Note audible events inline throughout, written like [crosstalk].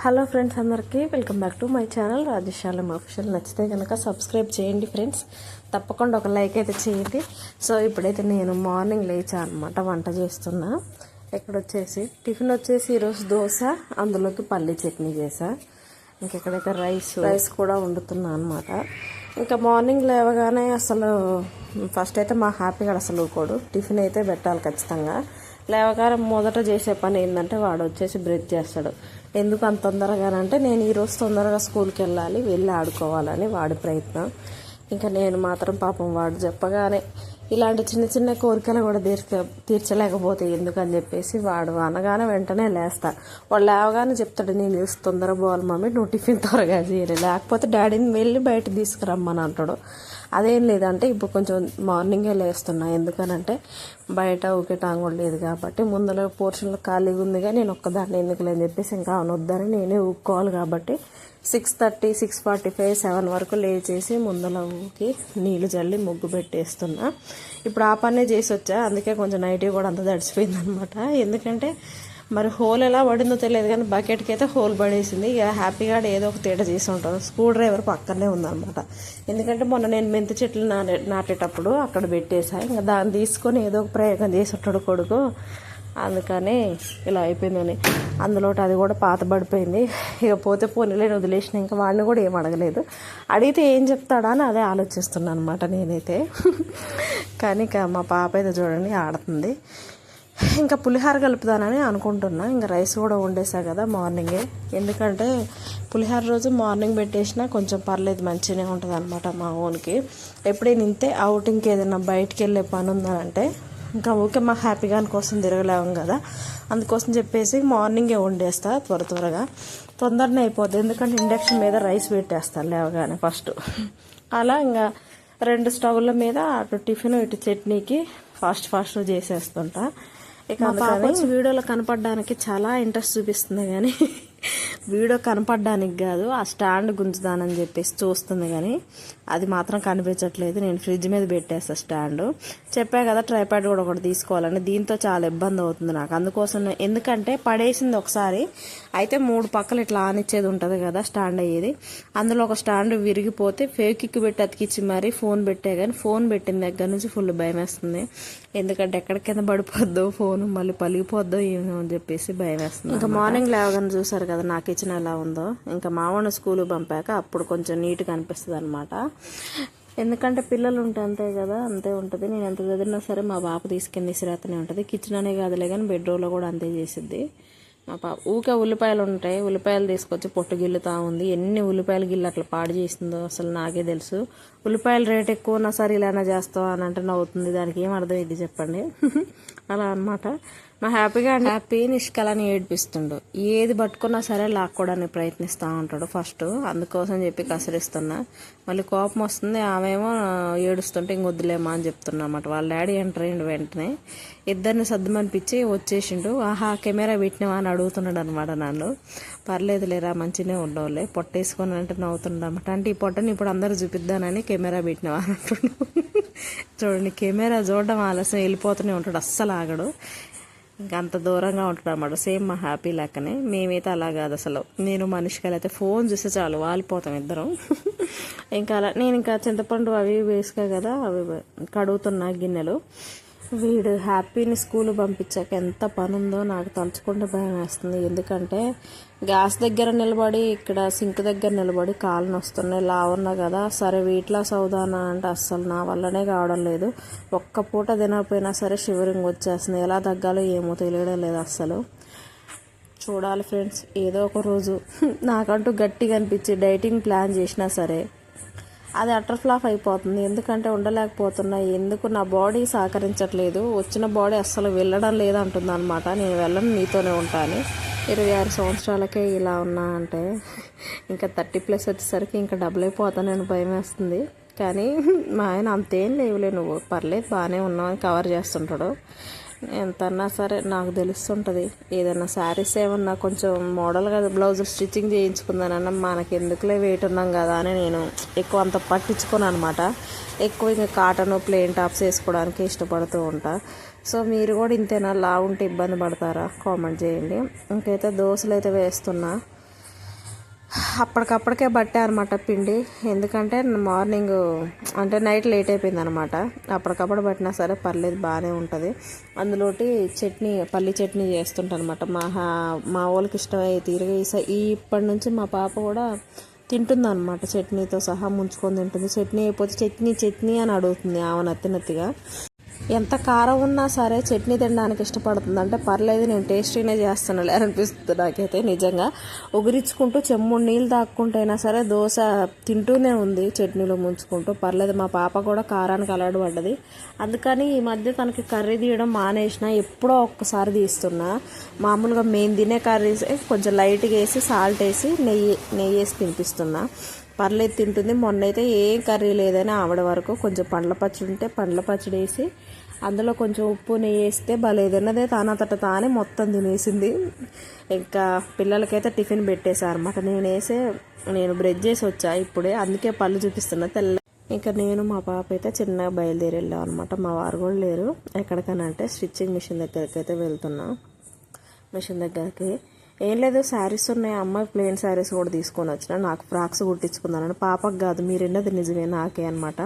Hello friends అందరికీ welcome back to my channel Rajashalam official నచ్చితే కనుక సబ్స్క్రైబ్ చేయండి ఫ్రెండ్స్. తప్పకుండా ఒక లైక్ అయితే చేయండి. సో ఇప్పుడైతే నేను మార్నింగ్ లేచా అనమాట వంట చేస్తున్నా. ఇక్కడ వచ్చేసి టిఫిన్ వచ్చేసి ఈరోజు దోశ అందులోకి పల్లి చట్నీ చేసా ఇంకెక్కడైతే రైస్ రైస్ కూడా వండుతున్నా అనమాట ఇంకా మార్నింగ్ లేవగానే అసలు ఫస్ట్ అయితే మా హ్యాపీగా అసలు ఊకోడు టిఫిన్ అయితే పెట్టాలి ఖచ్చితంగా. లేవగానే మొదట చేసే పని ఏంటంటే వాడు వచ్చేసి బ్రెడ్ చేస్తాడు. ఎందుకు అంత తొందరగానంటే నేను ఈరోజు తొందరగా స్కూల్కి వెళ్ళాలి వెళ్ళి ఆడుకోవాలని వాడి ప్రయత్నం. ఇంకా నేను మాత్రం పాపం వాడు చెప్పగానే ఇలాంటి చిన్న చిన్న కోరికలు కూడా తీర్చ తీర్చలేకపోతే ఎందుకని చెప్పేసి వాడు అనగానే వెంటనే లేస్తా. వాళ్ళు లేవగానే చెప్తాడు నేను చూసి తొందర పోవాలి మమ్మీ నువ్వు టిఫిన్ త్వరగా చేయాలి లేకపోతే డాడీని వెళ్ళి బయట తీసుకురమ్మని అంటాడు. అదేం లేదంటే ఇప్పుడు కొంచెం మార్నింగే లేస్తున్నా. ఎందుకనంటే బయట ఊకే టాంగ్ లేదు కాబట్టి ముందర పోర్షన్లో ఖాళీగా ఉందిగా నేను ఒక్కదాన్ని ఎందుకు లేని చెప్పేసి ఇంకా అనొద్దని నేనే ఊక్కోవాలి కాబట్టి six thirty six forty five seven వరకు లేచేసి ముందల ఊకి నీళ్ళు చల్లి ముగ్గు పెట్టేస్తున్నా. ఇప్పుడు ఆ పనే చేసి వచ్చా అందుకే కొంచెం నైట్ కూడా అంత తడిచిపోయింది అనమాట ఎందుకంటే మరి హోల్ ఎలా పడిందో తెలియదు కానీ బకెట్కి అయితే హోల్ పడేసింది. ఇక హ్యాపీగా ఏదో ఒక తేట చేసి ఉంటారు. స్క్రూ డ్రైవర్ పక్కనే ఉందన్నమాట. ఎందుకంటే మొన్న నేను మెంతి చెట్లు నాటే నాటేటప్పుడు అక్కడ పెట్టేసా. ఇంకా దాన్ని తీసుకొని ఏదో ఒక ప్రయోగం చేసి ఉంటాడు కొడుకు. అందుకని ఇలా అయిపోయిందని. అందులో అది కూడా పాత పడిపోయింది. ఇక పోతే పోనీలేని వదిలేసిన. ఇంకా వాడిని కూడా ఏం అడగలేదు. అడిగితే ఏం చెప్తాడా అని అదే ఆలోచిస్తున్నాను అనమాట నేనైతే. కానీ ఇక మా పాప అయితే చూడండి ఆడుతుంది. ఇంకా పులిహార కలుపుతానని అనుకుంటున్నా. ఇంకా రైస్ కూడా వండేసా కదా మార్నింగే. ఎందుకంటే పులిహార రోజు మార్నింగ్ పెట్టేసినా కొంచెం పర్లేదు మంచిగానే ఉంటుంది అనమాట మా ఓన్కి. ఎప్పుడైనా ఇంతే అవుటింగ్కి ఏదైనా బయటికి వెళ్ళే పని ఉందనంటే ఇంకా ఊకే మా హ్యాపీగా కోసం తిరగలేము కదా. అందుకోసం చెప్పేసి మార్నింగే వండేస్తా త్వర త్వరగా. తొందరనే అయిపోద్ది. ఎందుకంటే ఇండక్షన్ మీద రైస్ పెట్టేస్తాను లేవగానే ఫస్ట్. అలా ఇంకా రెండు స్టవ్ల మీద అటు టిఫిన్ ఇటు చట్నీకి ఫాస్ట్ ఫాస్ట్ చేసేస్తుంటా. ఇక వీడియోలో కనపడడానికి చాలా ఇంట్రెస్ట్ చూపిస్తుంది కానీ [laughs] వీడియో కనపడడానికి కాదు ఆ స్టాండ్ గుంజుదానని చెప్పేసి చూస్తుంది కానీ అది మాత్రం కనిపించట్లేదు. నేను ఫ్రిడ్జ్ మీద పెట్టేస్తా స్టాండ్. చెప్పా కదా ట్రైపాడ్ కూడా ఒకటి తీసుకోవాలని దీంతో చాలా ఇబ్బంది అవుతుంది నాకు. అందుకోసం ఎందుకంటే పడేసింది ఒకసారి అయితే మూడు పక్కలు ఇట్లా ఆనిచ్చేది ఉంటుంది కదా స్టాండ్ అయ్యేది. అందులో ఒక స్టాండ్ విరిగిపోతే ఫేక్ కిక్ పెట్టి అతికిచ్చి మరీ ఫోన్ పెట్టే కానీ ఫోన్ పెట్టిన దగ్గర నుంచి ఫుల్ భయం వేస్తుంది ఎందుకంటే ఎక్కడ కింద పడిపోద్దో ఫోన్ మళ్ళీ పలిగిపోద్దో ఏమో అని చెప్పేసి భయం వేస్తుంది ఇంకా మార్నింగ్ లేవగానే చూసారు కదా నా కిచెన్ ఎలా ఉందో? ఇంకా మావాడిని స్కూల్ పంపాక అప్పుడు కొంచెం నీట్గా అనిపిస్తుంది అనమాట ఎందుకంటే పిల్లలు ఉంటే అంతే కదా అంతే ఉంటుంది. నేను ఎంత చదివినా సరే మా బాప తీసుకెళ్ళి విసిరేతనే ఉంటుంది. కిచెన్ అనే కాదులే కానీ బెడ్రూమ్లో కూడా అంతే చేసిద్ది. మా పా ఊకే ఉల్లిపాయలు ఉంటాయి. ఉల్లిపాయలు తీసుకొచ్చి పొట్టు గిల్లుతా ఉంది. ఎన్ని ఉల్లిపాయలు గిల్లు అట్లా పాడు చేసిందో అసలు నాకే తెలుసు. ఉల్లిపాయల రేట్ ఎక్కువ ఉన్నా సరే ఇలానే చేస్తావు అని అంటే నవ్వుతుంది. దానికి ఏం అర్థం ఇది చెప్పండి? [laughs] అలా అనమాట మా హ్యాపీగా హ్యాపీ నిష్కలని ఏడిపిస్తుండు. ఏది పట్టుకున్నా సరే లాక్కోవడానికి ప్రయత్నిస్తూ ఉంటాడు ఫస్ట్. అందుకోసం చెప్పి కసరిస్తున్నా. మళ్ళీ కోపం వస్తుంది. ఆమెమో ఏడుస్తుంటే ఇంకొద్దులేమా అని చెప్తున్నా అన్నమాట. వాళ్ళ డాడీ ఎంటర్ అయ్యిండు వెంటనే ఇద్దరిని సర్దుమనిపించి వచ్చేసిండు. ఆహా కెమెరా పెట్టినవా అని అడుగుతున్నాడు అనమాట నన్ను. పర్లేదు లేరా మంచిగానే ఉండవులే. పొట్టేసుకొని అంటే నవ్వుతుండమాట అంటే ఈ పొట్టని ఇప్పుడు అందరూ చూపిద్దానని కెమెరా పెట్టినవా అని చూడండి కెమెరా చూడడం ఆలస్యం వెళ్ళిపోతూనే ఉంటాడు అస్సలు ఆగడు. ఇంకా అంత దూరంగా ఉంటాడు అన్నమాట. సేమ్ మా హ్యాపీ లెక్కనే. మేమైతే అలా కాదు అసలు. నేను మనిషికి అయితే ఫోన్ చూస్తే చాలు వాలిపోతాం ఇద్దరం. ఇంకా అలా నేను ఇంకా చింతపండు అవి వేసుకో కదా అవి కడుగుతున్నా గిన్నెలు. వీడు హ్యాపీని స్కూల్ పంపించాక ఎంత పని ఉందో నాకు తలుచుకుంటే భయం వేస్తుంది. ఎందుకంటే గ్యాస్ దగ్గర నిలబడి ఇక్కడ సింక్ దగ్గర నిలబడి కాళ్ళు వస్తున్నాయి లావున్నా కదా సరే వీటిలో సౌదానా అంటే అస్సలు నా వల్లనే కావడం లేదు. ఒక్క పూట తినకపోయినా సరే షివరింగ్ వచ్చేస్తుంది. ఎలా తగ్గాలో ఏమో తెలియడం లేదు అస్సలు. చూడాలి ఫ్రెండ్స్ ఏదో ఒక రోజు. [laughs] నాకంటూ గట్టిగా అనిపించి డైటింగ్ ప్లాన్ చేసినా సరే అది అటర్ ఫ్లాప్ అయిపోతుంది. ఎందుకంటే ఉండలేకపోతున్నా. ఎందుకు నా బాడీ సహకరించట్లేదు? వచ్చిన బాడీ అస్సలు వెళ్ళడం లేదంటుంది అనమాట నేను వెళ్ళను నీతోనే ఉంటాను ఇరవై ఆరు సంవత్సరాలకే ఇలా ఉన్నా అంటే ఇంకా థర్టీ ప్లస్ వచ్చేసరికి ఇంకా డబుల్ అయిపోతానని భయం వేస్తుంది. కానీ మా ఆయన అంతేం లేవులే నువ్వు. పర్లేదు బాగానే ఉన్నావు అని కవర్ చేస్తుంటాడు. ఎంతన్నా సరే నాకు తెలుస్తుంటుంది. ఏదైనా శారీస్ ఏమన్నా కొంచెం మోడల్గా బ్లౌజ్ స్టిచ్చింగ్ చేయించుకుందానన్నా మనకి ఎందుకులే వెయిట్ ఉన్నాం కదా అని నేను ఎక్కువ అంత పట్టించుకోను అనమాట ఎక్కువ ఇంకా కాటన్ ప్లెయిన్ టాప్స్ వేసుకోవడానికి ఇష్టపడుతూ ఉంటా. సో మీరు కూడా ఇంతేనా? లా ఉంటే ఇబ్బంది పడతారా? కామెంట్ చేయండి. ఇంకైతే దోశలు అయితే వేస్తున్నా. అప్పటికప్పటికే బట్టే అనమాట పిండి. ఎందుకంటే మార్నింగ్ అంటే నైట్ లేట్ అయిపోయింది అనమాట అప్పటికప్పుడు పట్టినా సరే పర్లేదు బాగానే ఉంటుంది. అందులోటి చట్నీ పల్లి చట్నీ చేస్తుంటాను అనమాట మా హా- మా వాళ్ళకి ఇష్టమయ్యే తీరుగా ఈ ఈ ఇప్పటి నుంచి మా పాప కూడా తింటుంది అనమాట చట్నీతో సహా ముంచుకొని తింటుంది. చట్నీ అయిపోతే చట్నీ చట్నీ అని అడుగుతుంది ఆమె నత్తి నత్తిగా. ఎంత కారం ఉన్నా సరే చట్నీ తినడానికి ఇష్టపడుతుంది. అంటే పర్లేదు నేను టేస్టీనే చేస్తానులే అనిపిస్తుంది నాకైతే నిజంగా. ఉగిరించుకుంటూ చెమ్ముడు నీళ్ళు తాక్కుంటైనా సరే దోశ తింటూనే ఉంది చట్నీలో ముంచుకుంటూ. పర్లేదు మా పాప కూడా కారానికి అలవాటు పడ్డది. అందుకని ఈ మధ్య తనకి కర్రీ తీయడం మానేసిన ఎప్పుడో ఒక్కసారి తీస్తున్నా. మామూలుగా మేము తినే కర్రీస్ కొంచెం లైట్గా వేసి సాల్ట్ వేసి నెయ్యి నెయ్యి వేసి తినిపిస్తున్నా. పర్లేదు తింటుంది. మొన్న అయితే ఏం కర్రీ లేదని ఆవిడ వరకు కొంచెం పండ్ల పచ్చడి ఉంటే పండ్ల పచ్చడి వేసి అందులో కొంచెం ఉప్పు నెయ్యి వేస్తే భలేదన్నదే తానంతట తానే మొత్తం తినేసింది. ఇంకా పిల్లలకైతే టిఫిన్ పెట్టేశారన్నమాట. నేను వేసే నేను బ్రెడ్ చేసి వచ్చా ఇప్పుడే అందుకే పళ్ళు చూపిస్తున్నా తెల్ల. ఇంకా నేను మా పాప అయితే చిన్నగా బయలుదేరి వెళ్ళాం అనమాట మా వారు కూడా లేరు. ఎక్కడికైనా అంటే స్టిచ్చింగ్ మిషన్ దగ్గరికి అయితే వెళ్తున్నాం. మిషన్ దగ్గరికి ఏం లేదు శారీస్ ఉన్నాయి. అమ్మాయి ప్లెయిన్ శారీస్ కూడా తీసుకొని వచ్చిన. నాకు ఫ్రాక్స్ కుట్టించుకుందానని పాపకు కాదు మీరున్నది నిజమే నాకే అనమాట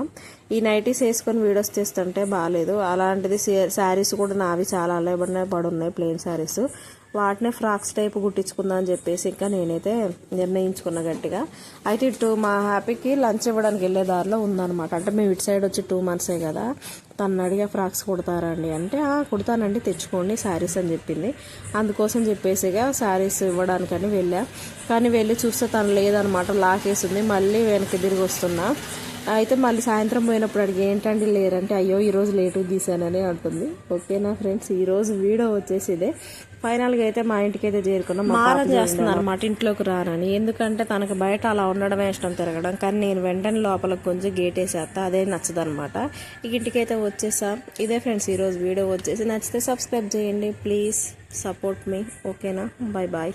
ఈ నైటీస్ వేసుకొని వీడియోస్ చేస్తుంటే బాగాలేదు అలాంటిది శారీస్ కూడా నావి చాలా అలయబడిన పడి ఉన్నాయి ప్లెయిన్ శారీస్. వాటినే ఫ్రాక్స్ టైప్ కుట్టించుకుందాం అని చెప్పేసి ఇంకా నేనైతే నిర్ణయించుకున్న గట్టిగా. అయితే ఇటు మా హ్యాపీకి లంచ్ ఇవ్వడానికి వెళ్ళే దారిలో ఉందన్నమాట. అంటే మేము ఇటు సైడ్ వచ్చి టూ మంత్సే కదా. తను అడిగే ఫ్రాక్స్ కుడతారండి అంటే కుడతానండి తెచ్చుకోండి శారీస్ అని చెప్పింది. అందుకోసం చెప్పేసిగా శారీస్ ఇవ్వడానికని వెళ్ళా. కానీ వెళ్ళి చూస్తే తను లేదనమాట లాకేసింది. మళ్ళీ వెనక్కి తిరిగి వస్తున్నా. అయితే మళ్ళీ సాయంత్రం పోయినప్పుడు అడిగి ఏంటండి లేరంటే? అయ్యో ఈరోజు లేటు తీసానని అంటుంది. ఓకేనా ఫ్రెండ్స్ ఈరోజు వీడియో వచ్చేసి ఇదే ఫైనల్గా అయితే మా ఇంటికి అయితే చేరుకున్నాం మారం చేస్తుంది అనమాట ఇంట్లోకి రానని. ఎందుకంటే తనకు బయట అలా ఉండడమే ఇష్టం తిరగడం. కానీ నేను వెంటనే లోపలికి కొంచెం గేట్ వేసేస్తా. అదే నచ్చదనమాట. ఇక ఇంటికైతే వచ్చేసా. ఇదే ఫ్రెండ్స్ ఈరోజు వీడియో వచ్చేసి నచ్చితే సబ్స్క్రైబ్ చేయండి. ప్లీజ్ సపోర్ట్ మీ ఓకేనా బాయ్ బాయ్